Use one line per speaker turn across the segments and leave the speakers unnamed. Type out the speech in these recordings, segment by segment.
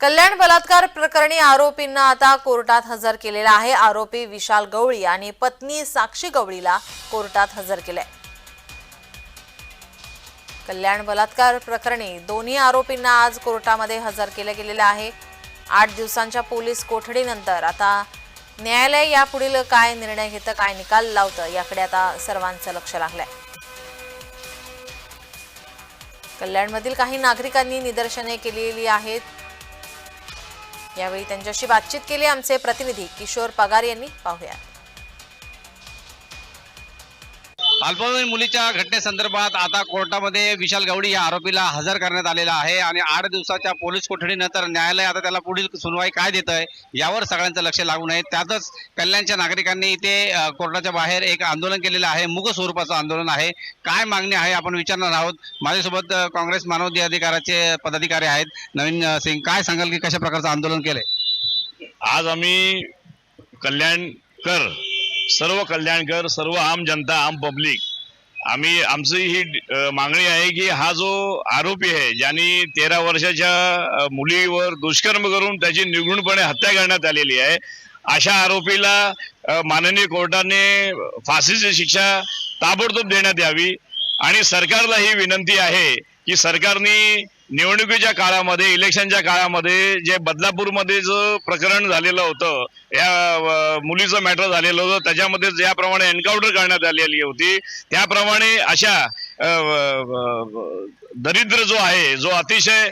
कल्याण बलात्कार प्रकरणी आरोपींना आता कोर्टात हजर केलेला आहे. आरोपी विशाल गवळी आणि पत्नी साक्षी गवळीला कोर्टात हजर केलंय. कल्याण बलात्कार प्रकरणी दोन्ही आरोपींना आज कोर्टामध्ये हजर केलं गेलेलं आहे. आठ दिवसांच्या पोलीस कोठडीनंतर आता न्यायालय यापुढील काय निर्णय घेतं काय निकाल लावतं याकडे आता सर्वांचं लक्ष लागलंय. कल्याणमधील काही नागरिकांनी निदर्शने केलेली आहेत. यावेळी त्यांच्याशी बातचीत केली आमचे प्रतिनिधी किशोर पगार यांनी. पाहूया.
अल्पवयीन मुलीच्या घटनेसंदर्भात आता कोर्टामध्ये विशाल गवडी या आरोपीला हजर करण्यात आलेला आहे आणि आठ दिवसाच्या पोलीस कोठडीनंतर न्यायालय आता त्याला पुढील सुनवाई काय देत आहे यावर सगळ्यांचं लक्ष लागून आहे त्यातच कल्याणच्या नागरिकांनी इथे कोर्टाच्या बाहेर एक आंदोलन केलेलं आहे. मुग स्वरूपाचं आंदोलन आहे. काय मागणी आहे आपण विचारणार आहोत. माझ्यासोबत काँग्रेस मानवधी अधिकाराचे पदाधिकारी आहेत. नवीन सिंग काय सांगाल की कशा प्रकारचं आंदोलन केलंय?
आज आम्ही कल्याणकर सर्व कल्याणकर सर्व आम जनता आम पब्लिक आम्ही आमची ही मागणी आहे की हा जो आरोपी आहे ज्यांनी तेरा वर्षाच्या मुलीवर दुष्कर्म करून त्याची निगुणपणे हत्या करण्यात आलेली आहे अशा आरोपीला माननीय कोर्टाने फाशीची शिक्षा ताबडतोब देण्यात यावी. आणि सरकारला ही विनंती आहे की सरकारने निवडणुकीच्या काळामध्ये इलेक्शनच्या काळामध्ये जे बदलापूरमध्ये जो प्रकरण झालेलं होतं या मुलीचं मॅटर झालेलं होतं त्याच्यामध्ये ज्याप्रमाणे एन्काउंटर करण्यात आलेली होती त्याप्रमाणे अशा दरिद्र जो आहे जो अतिशय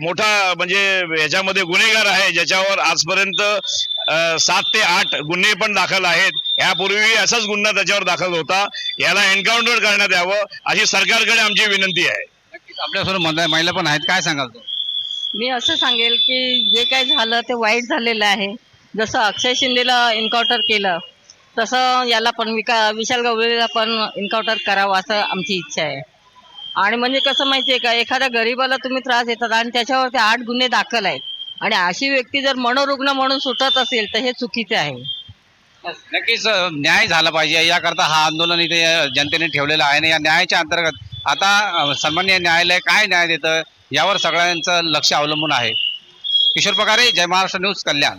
मोठा म्हणजे याच्यामध्ये गुन्हेगार आहे ज्याच्यावर आजपर्यंत सात ते आठ गुन्हे पण दाखल आहेत यापूर्वी असाच गुन्हा त्याच्यावर दाखल होता याला एन्काउंटर करण्यात यावं अशी सरकारकडे आमची विनंती आहे.
आपल्यासोबत महिला- महिला पण आहेत काय सांगाल तू
मी असं सांगेल की जे काय झालं ते वाईट झालेलं आहे. जसं अक्षय शिंदेला एन्काउंटर केलं तसं याला पण विका विशाल गवळीला पण एन्काउंटर करावं असं आमची इच्छा आहे. आणि म्हणजे कसं माहिती आहे का एखाद्या गरीबाला तुम्ही त्रास देतात आणि त्याच्यावरती आठ गुन्हे दाखल आहेत. आणि अशी व्यक्ती जर मनोरुग्ण म्हणून सुटत असेल तर हे चुकीचे आहे.
नक्कीच न्याय झाला पाहिजे. याकरता हा आंदोलन इथे जनतेने ठेवलेलं आहे आणि या न्यायाच्या अंतर्गत आता सन्मान्य न्यायालय काय न्याय देतं यावर सगळ्यांचं लक्ष अवलंबून आहे. किशोर पगारे जय महाराष्ट्र न्यूज कल्याण.